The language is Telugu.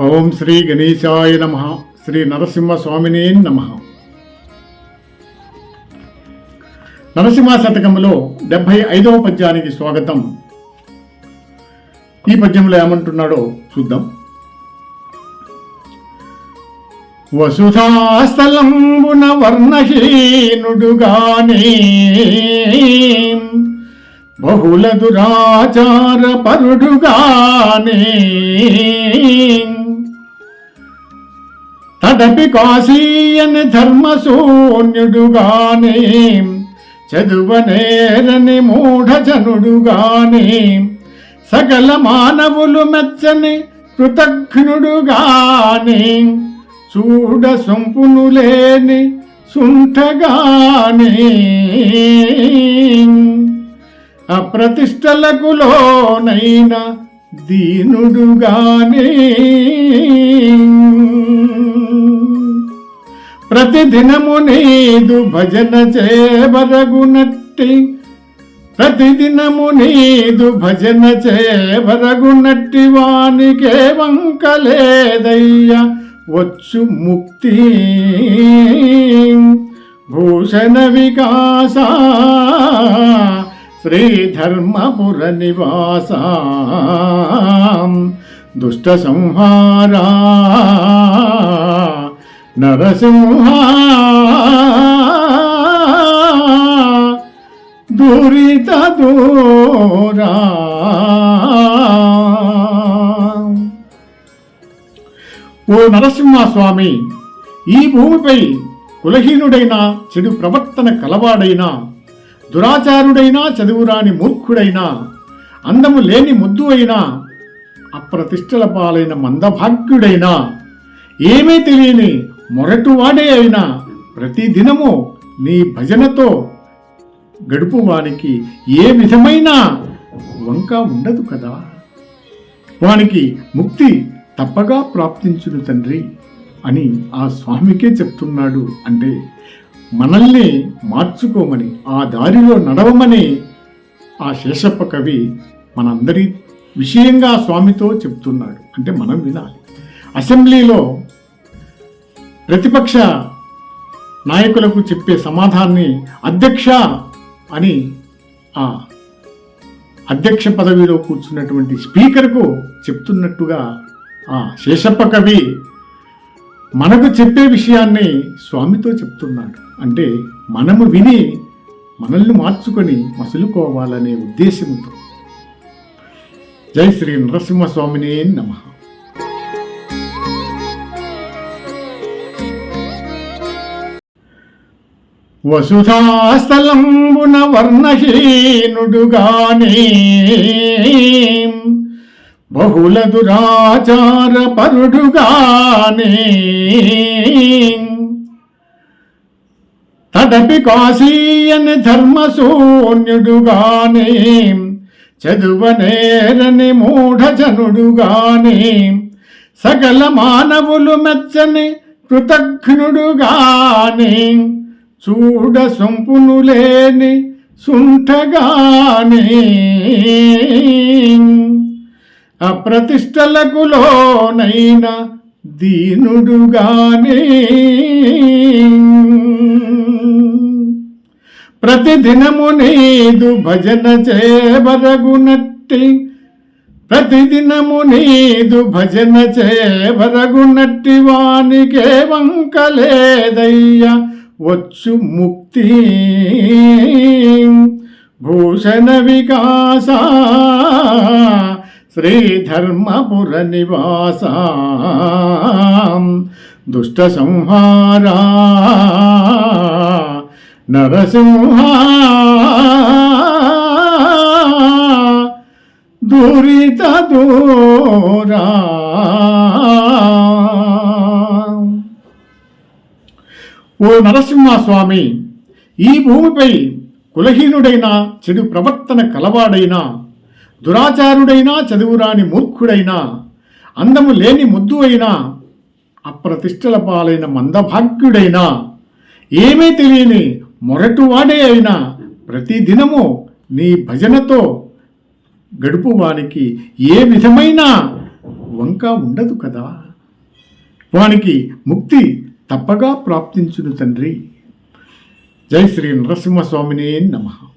ఓం శ్రీ గణేశాయ నమ. శ్రీ నరసింహ స్వామినే నమ. నరసింహ శతకంలో డెబ్భై ఐదవ పద్యానికి స్వాగతం. ఈ పద్యంలో ఏమంటున్నాడో చూద్దాం. వసుధాస్థలంబున వర్ణహీనుడుగానే బహుళ దురాచార పరుడుగానే తటపి కాశీయని ధర్మశూన్యుడుగానే చదువనేరని మూఢజనుడుగానే సకల మానవులు మెచ్చని కృతజ్ఞుడుగానే చూడ సొంపును లేని సుంఠగానే. అప్రతిష్టలకు లోనైనా దీనుడుగానే. ప్రతిదినము నీదు భజన చేబరగునట్టి ప్రతిదినము నీదు భజన చేబరగునట్టి వానికే వంకలేదయ్యా వచ్చు ముక్తి. భూషణ వికాసా శ్రీధర్మపుర నివాస దుష్ట సంహారా నరసింహ దురిత దూరా ఓ నరసింహస్వామి ఈ భూమిపై కులహీనుడైన చెడు ప్రవర్తన కలవాడైనా దురాచారుడైనా చదువురాని మూర్ఖుడైనా అందము లేని ముద్దు అయినా అప్రతిష్టల పాలైన మందభాగ్యుడైనా ఏమీ తెలియని మొరటువాడే అయినా ప్రతిదినము నీ భజనతో గడుపువానికి ఏ విధమైన వంక ఉండదు కదా. వానికి ముక్తి తప్పగా ప్రాప్తించును తండ్రి అని ఆ స్వామికే చెప్తున్నాడు అంటే మనల్ని మార్చుకోమని ఆ దారిలో నడవమని ఆ శేషప్ప కవి మనందరి విషయంగా స్వామితో చెప్తున్నాడు. అంటే మనం వినాలి. అసెంబ్లీలో ప్రతిపక్ష నాయకులకు చెప్పే సమాధానాన్ని అధ్యక్ష అని ఆ అధ్యక్ష పదవిలో కూర్చున్నటువంటి స్పీకర్కు చెప్తున్నట్టుగా ఆ శేషప్ప కవి మనకు చెప్పే విషయాన్ని స్వామితో చెప్తున్నాడు. అంటే మనము విని మనల్ని మార్చుకొని మసులుకోవాలనే ఉద్దేశంతో. జై శ్రీ నరసింహస్వామినే నమః. వసుధాస్థలంబున వర్ణహీనుడుగానే బహుళ దురాచార పరుడుగానే తడపి కాశీయని ధర్మశూన్యుడుగానే. చదువనేరని మూఢజనుడుగానే. సకల మానవులు మెచ్చని కృతఘ్నుడుగానే చూడ సొంపును లేని సుంఠగానే అప్రతిష్టలకు లోనైన దీనుడుగానే. ప్రతిదినము నీదు భజన చేబరగునట్టి ప్రతిదినము నీదు భజన చేబరగునట్టి వానికే వంకలేదయ్య వచ్చు ముక్తి. భూషణ వికాస శ్రీధర్మపుర నివాస దుష్ట సంహారా నరసింహ దురిత దూరా ఓ నరసింహస్వామి ఈ భూమిపై కులహీనుడైన చెడు ప్రవర్తన కలవాడైనా దురాచారుడైనా చదువురాని మూర్ఖుడైనా అందము లేని ముద్దు అయినా అప్రతిష్టల పాలైన మందభాగ్యుడైనా ఏమీ తెలియని మొరటువాడే అయినా ప్రతిదినము నీ భజనతో గడుపువానికి ఏ విధమైన వంక ఉండదు కదా. వానికి ముక్తి తప్పగా ప్రాప్తించును తండ్రి. జై శ్రీ నరసింహస్వామినే నమః.